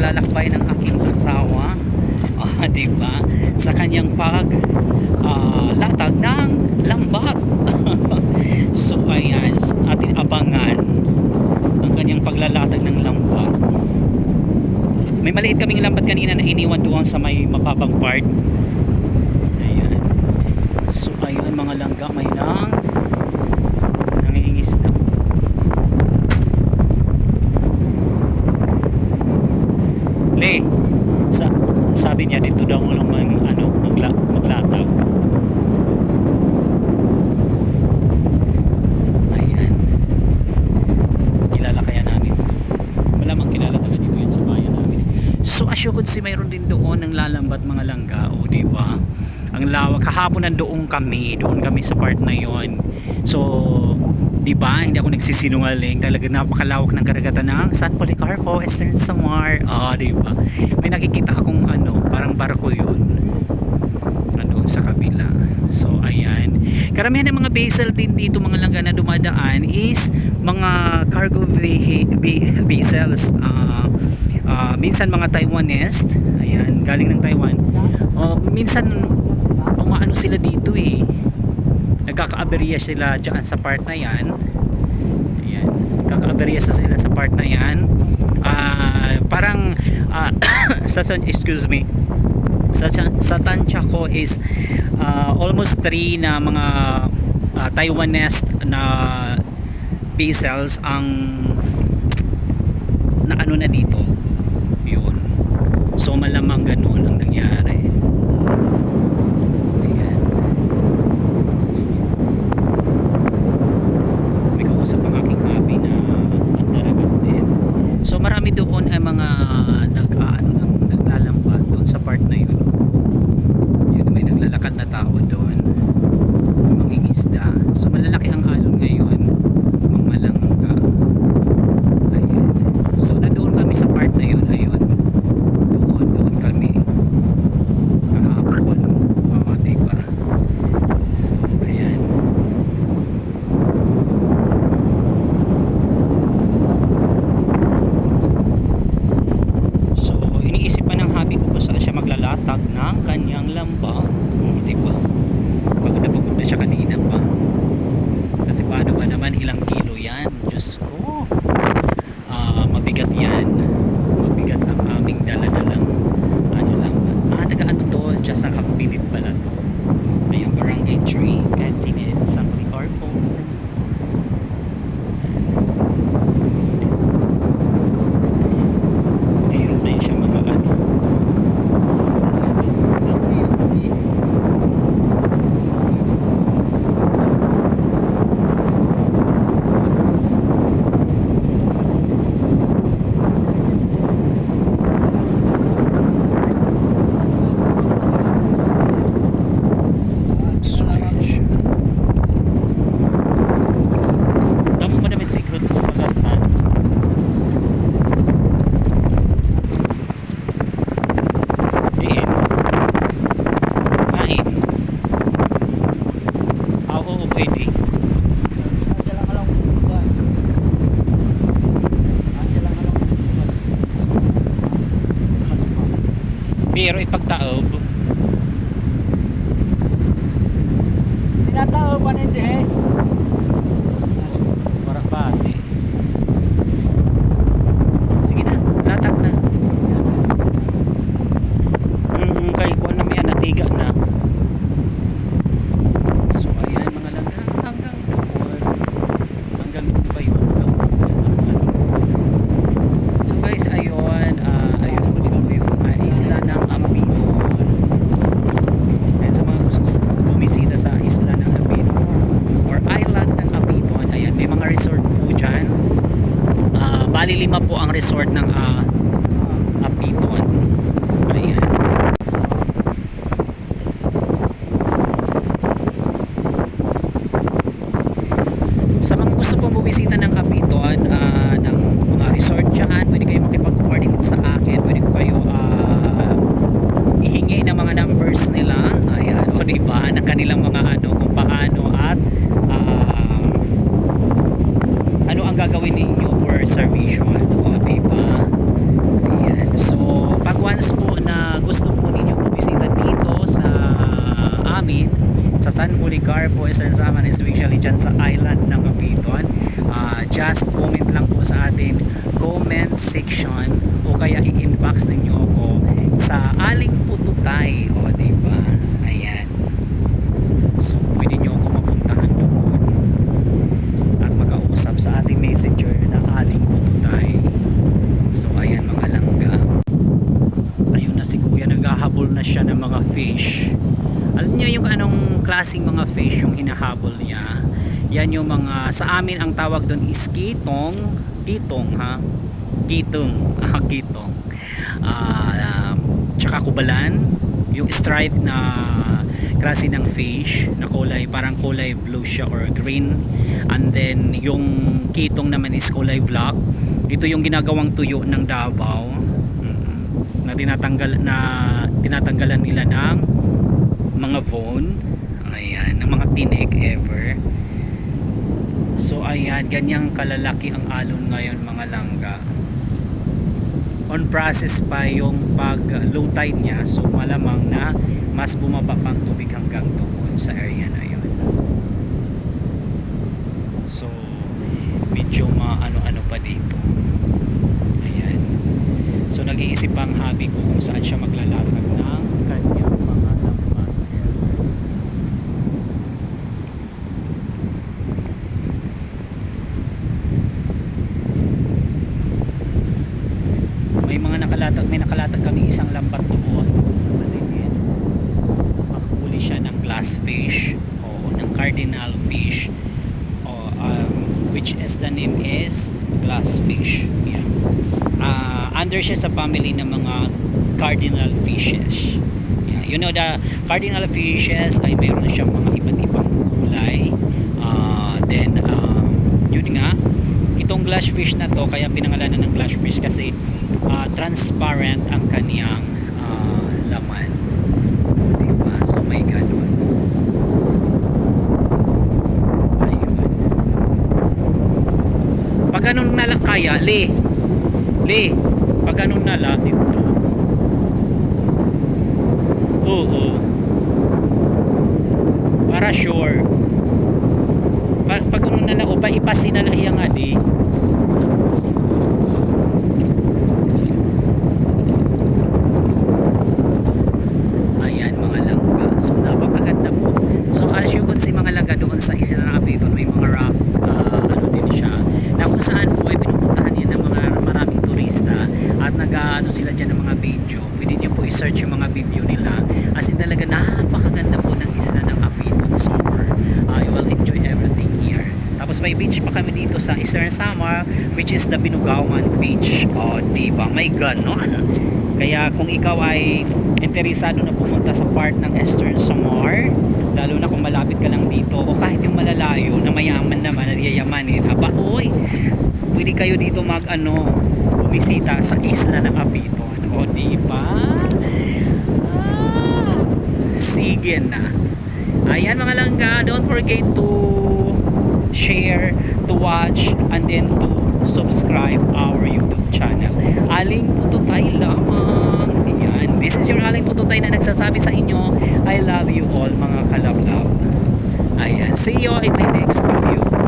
paglalakbay ng aking asawa. Ah, di ba? Sa kanyang pag ah, latag ng lambat. so ayan, atin abangan ang kanyang paglalatag ng lambat. May maliit kaming lambat kanina na iniwan doon sa may mababang part. Ayan. So ayun mga langga may nang nangingisda. Le, sa, sabi niya dito daw lang mag, ano, magla, maglatag. Kilala kaya namin. Malamang kilala talaga dito yan bayan namin. So as you could see, mayroon din doon ng lalambat mga langga. O, di ba? Ang lawak. Kahapon nandoon kami. Doon kami sa part na yon. So, di ba? Hindi ako nagsisinungaling. Talaga napakalawak ng karagatan ng San Policarpo, Eastern Samar. Ah, di ba? May nakikita akong ano, parang barko yun. Ano, sa kabila. So, ayan. Karamihan ng mga vessel din dito, mga langga na dumadaan is mga cargo vessels. Ah, ah, minsan mga Taiwanese. Ayan, galing ng Taiwan. Oh, minsan umaano sila dito eh nagkakaaberya sila dyan sa part na yan. Ayan. Nagkakaaberya sila sa part na yan. Ah, parang ah, sa excuse me. Sa, sa tansya ko is ah, almost 3 na mga ah, Taiwanese na vessels ang na ano na dito. Yun. So malamang ganun ang nangyari Pero ipagtaob, Tinatao pa hindi eh. parang bati. Sige na, latag na. Mm, kay kuan na may natiga na. So ayan mga langga hanggang doon. Hanggang doon ba yun? Hanggang So guys, ayun, ah ayun ulit ko yung ah, isla ng Ambinon. Ayan sa mga gusto bumisita sa isla ng Ambinon or island ng Ambinon. Ayan, may mga resort po dyan. Ah, bali lima po ang resort ng ah, Ambinon. Ayan. sa mga gusto pong bumisita ng Kapiton ah, ng mga resort dyan pwede kayo makipag-coordinate sa akin pwede ko kayo ah, ihingi ng mga numbers nila ayan o diba ng kanilang mga ano kung paano at ah, ano ang gagawin ninyo short o diba ayan. So pag once po na gusto po ninyo bumisita dito sa amin sa San Policarpo Eastern Saman especially dyan sa island ng Kapiton uh, ah, just comment lang po sa atin comment section o kaya i-inbox ninyo ako. Mga fish. Alam niyo yung anong klaseng mga fish yung hinahabol niya? Yan yung mga sa amin ang tawag doon is kitong kitong ha? Kitong ah kitong. Ah tsaka kubalan. Yung stripe na klase ng fish na kulay parang kulay blue siya or green. And then yung kitong naman is kulay black. Ito yung ginagawang tuyo ng Davao. Na tinatanggal na tinatanggalan nila ng mga bone ayan ng mga tinik ever. So ayan ganyang kalalaki ang alon ngayon mga langga. On process pa yung pag low tide niya so malamang na mas bumaba pang tubig hanggang doon sa area na yun. So medyo maano-ano pa dito so nag-iisip ang hobby ko kung saan siya maglalakad ng kanyang mga lambat may mga nakalatag may nakalatag kami isang lambat doon. Makahuli siya ng glass fish o ng cardinal fish o um, which is the name is glass fish. Yeah. Ah, under siya sa family ng mga cardinal fishes. Yeah. you know the cardinal fishes ay na siyang mga iba't ibang kulay. Ah, then um, yun nga itong glass fish na to kaya pinangalanan ng glass fish kasi ah, transparent ang kaniyang ah, laman. Diba? May ganun. Pag ganun na lang kaya le le ganun na dito. Oo. Para sure. Pag, pag ganun na lang o pa ipasin na lang iya nga di ayan mga langga so napakaganda po so as you could see mga langga doon sa isla ng Apiton may mga rock ah, ano din siya na kung saan po ay pinupuntahan yan ng mga maraming turista at nag ano sila dyan ng mga video pwede nyo po i-search yung mga video nila as in talaga napakaganda po ng isla ng Apiton Summer Ah, you will enjoy everything here tapos may beach pa kami dito sa Eastern Samar which is the Binugawan Beach. O diba? May ganon. Kaya kung ikaw ay interesado na pumunta sa part ng Eastern Samar lalo na kung malapit ka lang dito o kahit yung malalayo na mayaman naman at yayamanin aba oy pwede kayo dito mag ano bumisita sa isla ng Apiton. O diba? Ah, sige na. Ayan mga langga don't forget to share to watch and then to subscribe our youtube channel. Aling Pututay lamang. Ayan this is your Aling Pututay na nagsasabi sa inyo. I love you all mga kalablaw ayan. See you in my next video